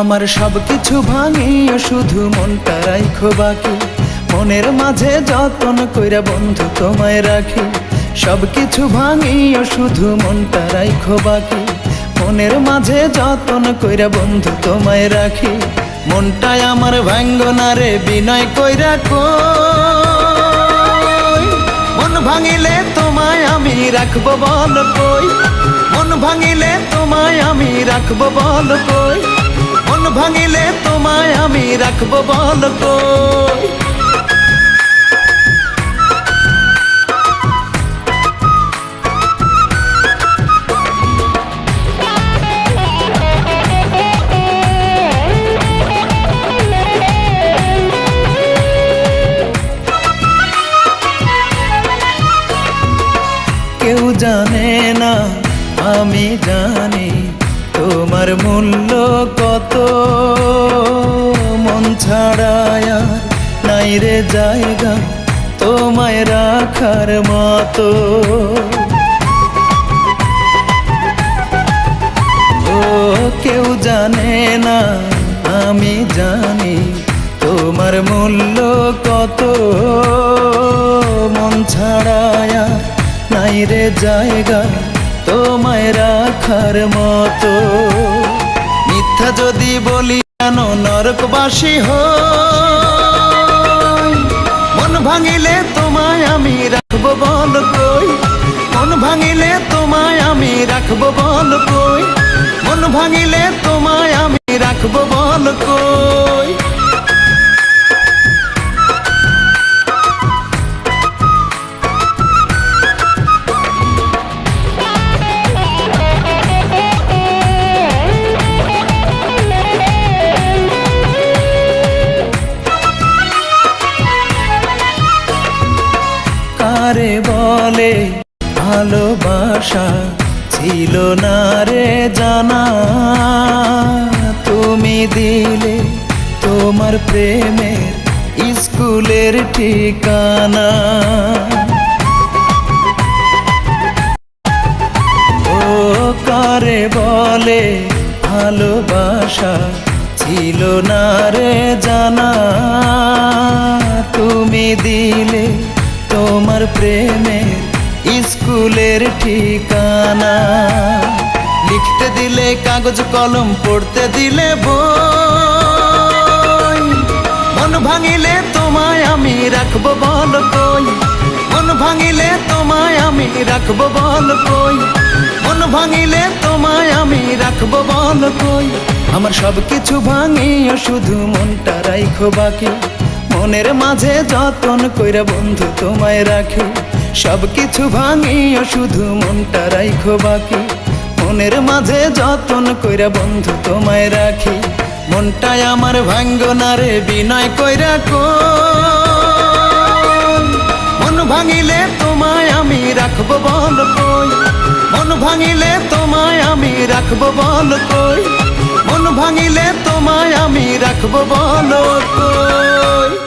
আমার সব কিছু ভাঙিও শুধু মনটা রাইখো বাকি। মনের মাঝে যতন কইরা বন্ধু তোমায় রাখি। সব কিছু ভাঙিও শুধু মনটা রাইখো বাকি। মনের মাঝে যতন কইরা বন্ধু তোমায় রাখি। মনটাই আমার ভাঙ্গনা রে, বিনয় কইরা কই? মন ভাঙিলে তোমায় আমি রাখব বল কই? মন ভাঙিলে তোমায় আমি রাখব বল কই? ভাঙিলে তোমায় আমি রাখব বল কেউ জানে না আমি জানি তোমার মূল্য কত? মন ছাড়ায় নাই রে জায়গা তোমায় রাখার মতো। ও, কেউ জানে না, আমি জানি তোমার মূল্য কত। মন ছাড়ায় নাই রে জায়গা তোমায় রাখার মতো। মিথ্যা যদি বলি কেন নরকবাসী হই, মন ভাঙিলে তোমায় আমি রাখব বল কই? মন ভাঙিলে তোমায় আমি রাখব বল কই? মন ভাঙিলে তোমায় আমি রাখব বল কই? কারে বলে ভালোবাসা ছিল না রে জানা। তুমি দিলে তোমার প্রেমের স্কুলের ঠিকানা। ও কারে বলে ভালোবাসা ছিল না রে জানা। তুমি দিলে তোমার প্রেমের স্কুলের ঠিকানা। লিখতে দিলে কাগজ, কলম, পড়তে দিলে বই। মন ভাঙিলে তোমায় আমি রাখব বল কই? মন ভাঙিলে তোমায় আমি রাখব বল কই? মন ভাঙিলে তোমায় আমি রাখব বল কই? আমার সব কিছু ভাঙিও শুধু মনটা রাইখো বাকি। মনের মাঝে যতন কইরা বন্ধু তোমায় রাখি সব কিছু ভাঙিও শুধু মনটা রাইখো বাকি। মনের মাঝে যতন কইরা বন্ধু তোমায় রাখি মনটাই আমার ভাঙ্গ না রে, বিনয় কইরা কই? মন ভাঙিলে তোমায় আমি রাখব বল কই? মন ভাঙিলে তোমায় আমি রাখব বল কই? মন ভাঙিলে তোমায় আমি রাখব বল কই?